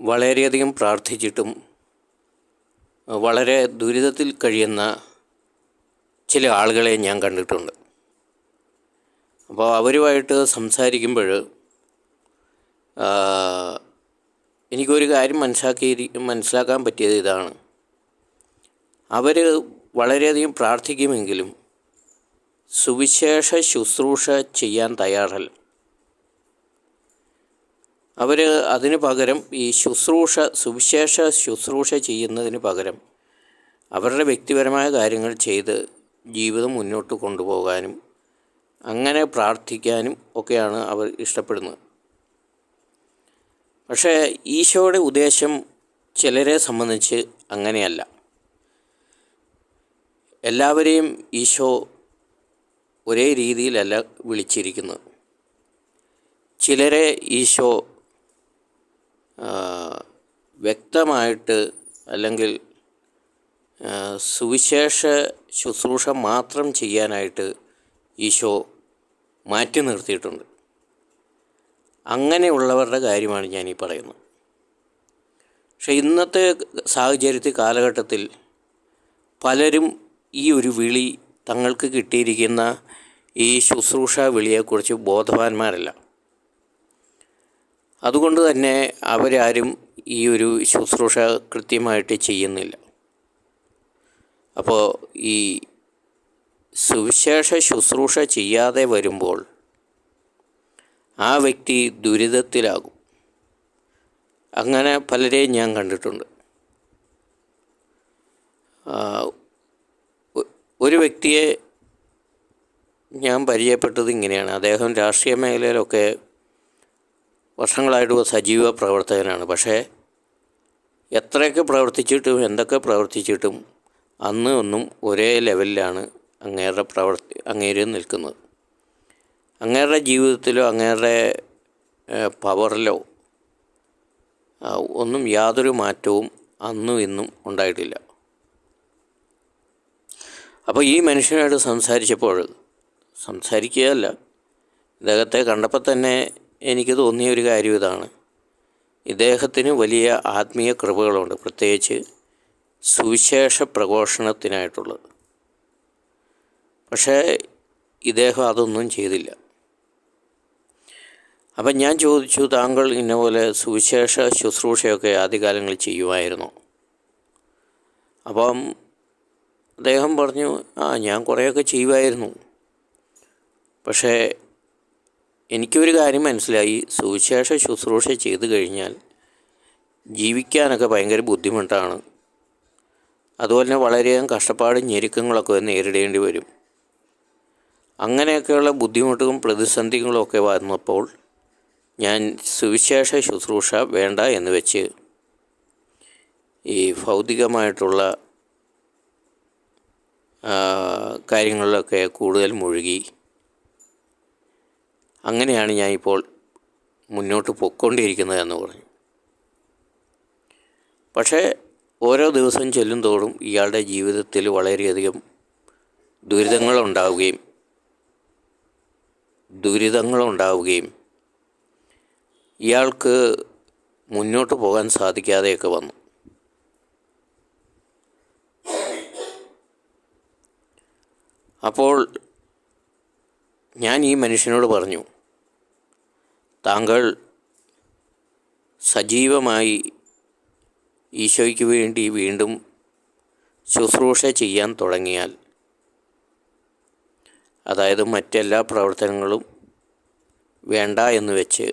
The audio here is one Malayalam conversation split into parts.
വളരെയധികം പ്രാർത്ഥിച്ചിട്ടും വളരെ ദുരിതത്തിൽ കഴിയുന്ന ചില ആളുകളെ ഞാൻ കണ്ടിട്ടുണ്ട്. അപ്പോൾ അവരുമായിട്ട് സംസാരിക്കുമ്പോൾ എനിക്കൊരു കാര്യം മനസ്സിലാക്കി മനസ്സിലാക്കാൻ പറ്റിയത് ഇതാണ്. അവർ വളരെയധികം പ്രാർത്ഥിക്കുമെങ്കിലും സുവിശേഷ ശുശ്രൂഷ ചെയ്യാൻ തയ്യാറല്ല. അവർ അതിന് പകരം ഈ ശുശ്രൂഷ സുവിശേഷ ശുശ്രൂഷ ചെയ്യുന്നതിന് പകരം അവരുടെ വ്യക്തിപരമായ കാര്യങ്ങൾ ചെയ്ത് ജീവിതം മുന്നോട്ട് കൊണ്ടുപോകാനും അങ്ങനെ പ്രാർത്ഥിക്കാനും ഒക്കെയാണ് അവർ ഇഷ്ടപ്പെടുന്നത്. പക്ഷേ ഈശോയുടെ ഉദ്ദേശം ചിലരെ സംബന്ധിച്ച് അങ്ങനെയല്ല. എല്ലാവരെയും ഈശോ ഒരേ രീതിയിലല്ല വിളിച്ചിരിക്കുന്നത്. ചിലരെ ഈശോ വ്യക്തമായിട്ട് അല്ലെങ്കിൽ സുവിശേഷ ശുശ്രൂഷ മാത്രം ചെയ്യാനായിട്ട് ഈശോ മാറ്റി നിർത്തിയിട്ടുണ്ട്. അങ്ങനെയുള്ളവരുടെ കാര്യമാണ് ഞാൻ ഈ പറയുന്നത്. പക്ഷെ ഇന്നത്തെ സാഹചര്യത്തിൽ കാലഘട്ടത്തിൽ പലരും ഈ ഒരു വിളി തങ്ങൾക്ക് കിട്ടിയിരിക്കുന്ന ഈ ശുശ്രൂഷ വിളിയെക്കുറിച്ച് ബോധവാന്മാരല്ല. അതുകൊണ്ട് തന്നെ അവരാരും ഈ ഒരു ശുശ്രൂഷ കൃത്യമായിട്ട് ചെയ്യുന്നില്ല. അപ്പോൾ ഈ സുവിശേഷ ശുശ്രൂഷ ചെയ്യാതെ വരുമ്പോൾ ആ വ്യക്തി ദുരിതത്തിലാകും. അങ്ങനെ പലരെയും ഞാൻ കണ്ടിട്ടുണ്ട്. ഒരു വ്യക്തിയെ ഞാൻ പരിചയപ്പെട്ടത് ഇങ്ങനെയാണ്. അദ്ദേഹം രാഷ്ട്രീയ മേഖലയിലൊക്കെ വർഷങ്ങളായിട്ട് സജീവ പ്രവർത്തകനാണ്. പക്ഷേ എത്രയൊക്കെ പ്രവർത്തിച്ചിട്ടും എന്തൊക്കെ പ്രവർത്തിച്ചിട്ടും അന്ന് ഒന്നും ഒരേ ലെവലിലാണ് അങ്ങേരുടെ പ്രവർത്തി അങ്ങേര് നിൽക്കുന്നത്. അങ്ങേരുടെ ജീവിതത്തിലോ അങ്ങേരുടെ പവറിലോ ഒന്നും യാതൊരു മാറ്റവും അന്നും ഇന്നും ഉണ്ടായിട്ടില്ല. അപ്പോൾ ഈ മനുഷ്യനായിട്ട് സംസാരിച്ചപ്പോൾ സംസാരിക്കുകയല്ല ഇദ്ദേഹത്തെ കണ്ടപ്പോൾ തന്നെ എനിക്ക് തോന്നിയ ഒരു കാര്യം ഇതാണ്. ഇദ്ദേഹത്തിന് വലിയ ആത്മീയ കൃപകളുണ്ട് പ്രത്യേകിച്ച് സുവിശേഷ പ്രഘോഷണത്തിനായിട്ടുള്ളത്. പക്ഷേ ഇദ്ദേഹം അതൊന്നും ചെയ്തില്ല. അപ്പം ഞാൻ ചോദിച്ചു താങ്കൾ ഇന്നപോലെ സുവിശേഷ ശുശ്രൂഷയൊക്കെ ആദ്യകാലങ്ങളിൽ ചെയ്യുമായിരുന്നു? അപ്പം അദ്ദേഹം പറഞ്ഞു ആ ഞാൻ കുറേയൊക്കെ ചെയ്യുമായിരുന്നു. പക്ഷേ എനിക്കൊരു കാര്യം മനസ്സിലായി. സുവിശേഷ ശുശ്രൂഷ ചെയ്തു കഴിഞ്ഞാൽ ജീവിക്കാനൊക്കെ ഭയങ്കര ബുദ്ധിമുട്ടാണ്. അതുപോലെ തന്നെ വളരെയധികം കഷ്ടപ്പാടും ഞെരുക്കങ്ങളൊക്കെ നേരിടേണ്ടി വരും. അങ്ങനെയൊക്കെയുള്ള ബുദ്ധിമുട്ടും പ്രതിസന്ധികളും ഒക്കെ വന്നപ്പോൾ ഞാൻ സുവിശേഷ ശുശ്രൂഷ വേണ്ട എന്ന് വെച്ച് ഈ ഭൗതികമായിട്ടുള്ള കാര്യങ്ങളിലൊക്കെ കൂടുതൽ മുഴുകി. അങ്ങനെയാണ് ഞാൻ ഇപ്പോൾ മുന്നോട്ട് പൊക്കൊണ്ടിരിക്കുന്നത് എന്ന് പറഞ്ഞു. പക്ഷേ ഓരോ ദിവസം ചെല്ലും തോറും ഇയാളുടെ ജീവിതത്തിൽ വളരെയധികം ദുരിതങ്ങളുണ്ടാവുകയും ദുരിതങ്ങളുണ്ടാവുകയും ഇയാൾക്ക് മുന്നോട്ട് പോകാൻ സാധിക്കാതെയൊക്കെ വന്നു. അപ്പോൾ ഞാൻ ഈ മനുഷ്യനോട് പറഞ്ഞു താങ്കൾ സജീവമായി ഈശോയ്ക്ക് വേണ്ടി വീണ്ടും ശുശ്രൂഷ ചെയ്യാൻ തുടങ്ങിയാൽ അതായത് മറ്റെല്ലാ പ്രവർത്തനങ്ങളും വേണ്ട എന്ന് വെച്ച്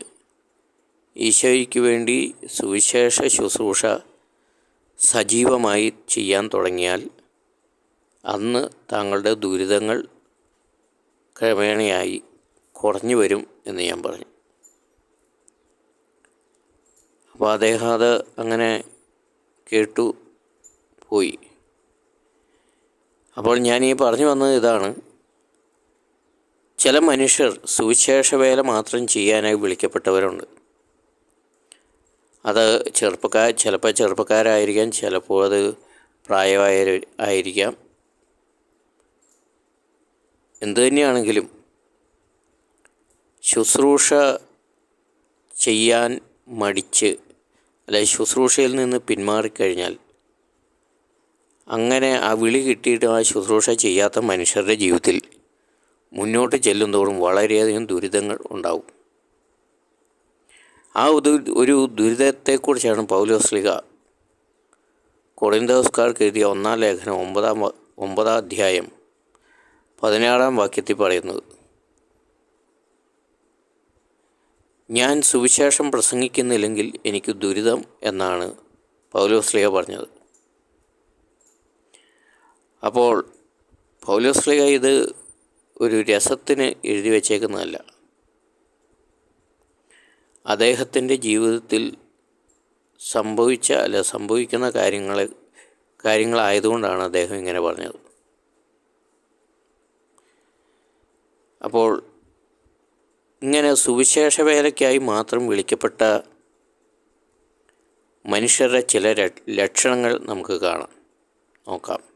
ഈശോയ്ക്ക് വേണ്ടി സുവിശേഷ ശുശ്രൂഷ സജീവമായി ചെയ്യാൻ തുടങ്ങിയാൽ അന്ന് താങ്കളുടെ ദുരിതങ്ങൾ ക്രമേണയായി കുറഞ്ഞു വരും എന്ന് ഞാൻ പറഞ്ഞു. അപ്പോൾ അദ്ദേഹം അത് അങ്ങനെ കേട്ടു പോയി. അപ്പോൾ ഞാൻ ഈ പറഞ്ഞു വന്നത് ഇതാണ്. ചില മനുഷ്യർ സുവിശേഷ വേല മാത്രം ചെയ്യാനായി വിളിക്കപ്പെട്ടവരുണ്ട്. അത് ചെറുപ്പക്കാർ ചിലപ്പോൾ ചെറുപ്പക്കാരായിരിക്കാം ചിലപ്പോൾ അത് പ്രായമായ ആയിരിക്കാം. എന്തു തന്നെയാണെങ്കിലും ശുശ്രൂഷ ചെയ്യാൻ മടിച്ച് അല്ലെ ശുശ്രൂഷയിൽ നിന്ന് പിന്മാറിക്കഴിഞ്ഞാൽ അങ്ങനെ ആ വിളി കിട്ടിയിട്ട് ആ ശുശ്രൂഷ ചെയ്യാത്ത മനുഷ്യരുടെ ജീവിതത്തിൽ മുന്നോട്ട് ചെല്ലുന്തോറും വളരെയധികം ദുരിതങ്ങൾ ഉണ്ടാവും. ആ ഒരു ദുരിതത്തെക്കുറിച്ചാണ് പൗലോസ്ലിക കൊറിന്തോസ്കാർക്ക് എഴുതിയ ഒന്നാം ലേഖനം ഒമ്പതാം ഒമ്പതാം അധ്യായം പതിനാറാം വാക്യത്തിൽ പറയുന്നത്. ഞാൻ സുവിശേഷം പ്രസംഗിക്കുന്നില്ലെങ്കിൽ എനിക്ക് ദുരിതം എന്നാണ് പൗലോസ്ലിക പറഞ്ഞത്. അപ്പോൾ പൗലോസ്ലിക ഇത് ഒരു രസത്തിന് എഴുതി വച്ചേക്കുന്നതല്ല. അദ്ദേഹത്തിന്റെ ജീവിതത്തിൽ സംഭവിച്ച അല്ല സംഭവിക്കുന്ന കാര്യങ്ങൾ കാര്യങ്ങളായതുകൊണ്ടാണ് അദ്ദേഹം ഇങ്ങനെ പറഞ്ഞത്. അപ്പോൾ ഇങ്ങനെ സുവിശേഷ വേലയ്ക്കായി മാത്രം വിളിക്കപ്പെട്ട മനുഷ്യരുടെ ചില ലക്ഷണങ്ങൾ നമുക്ക് കാണാം. നോക്കാം.